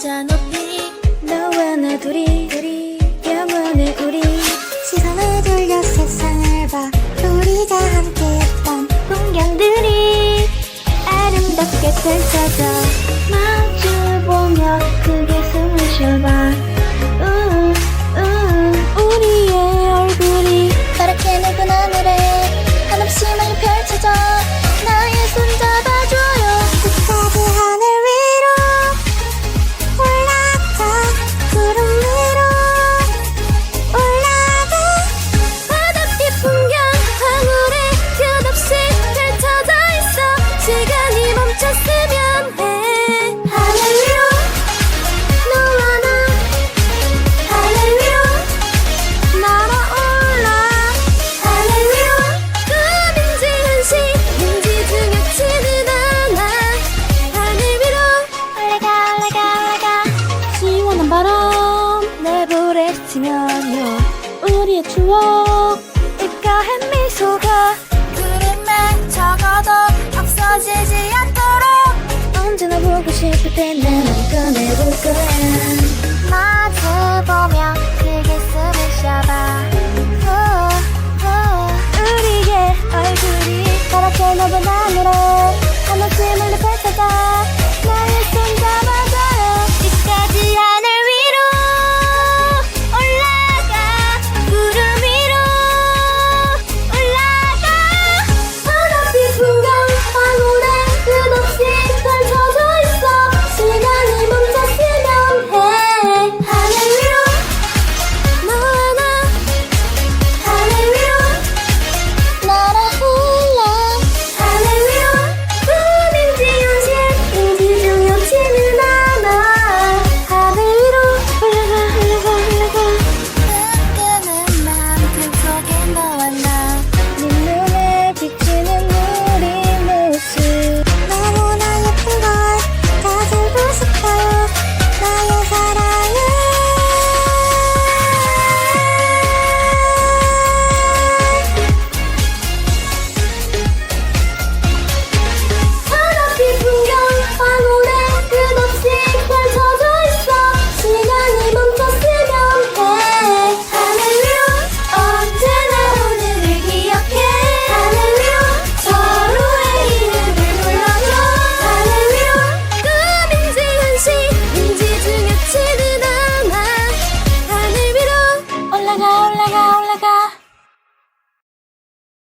찾아 높이 너와 나 둘이 둘이 영원해 우리. 시선을 돌려 세상을 봐. 우리가 함께했던 풍경들이 아름답게 펼쳐 잊혔으면 돼 할렐루야 너와 나. 할렐루야 날아올라. 할렐루야 꿈인지 현실인지 중요치는 않아 하늘 위로 올라가 올라가 올라가. 시원한 바람 내불에 스치면요. 우리의 추억 입가에 미소가. 그림에 적어도 없어지지 않아 보고 싶을 때난 꺼내볼 거야. 마주 보면 크게 숨을 쉬어봐 후, 후. 우리의 얼굴이 파랗게 넓은 하늘에 한없이 물려 펼쳐져.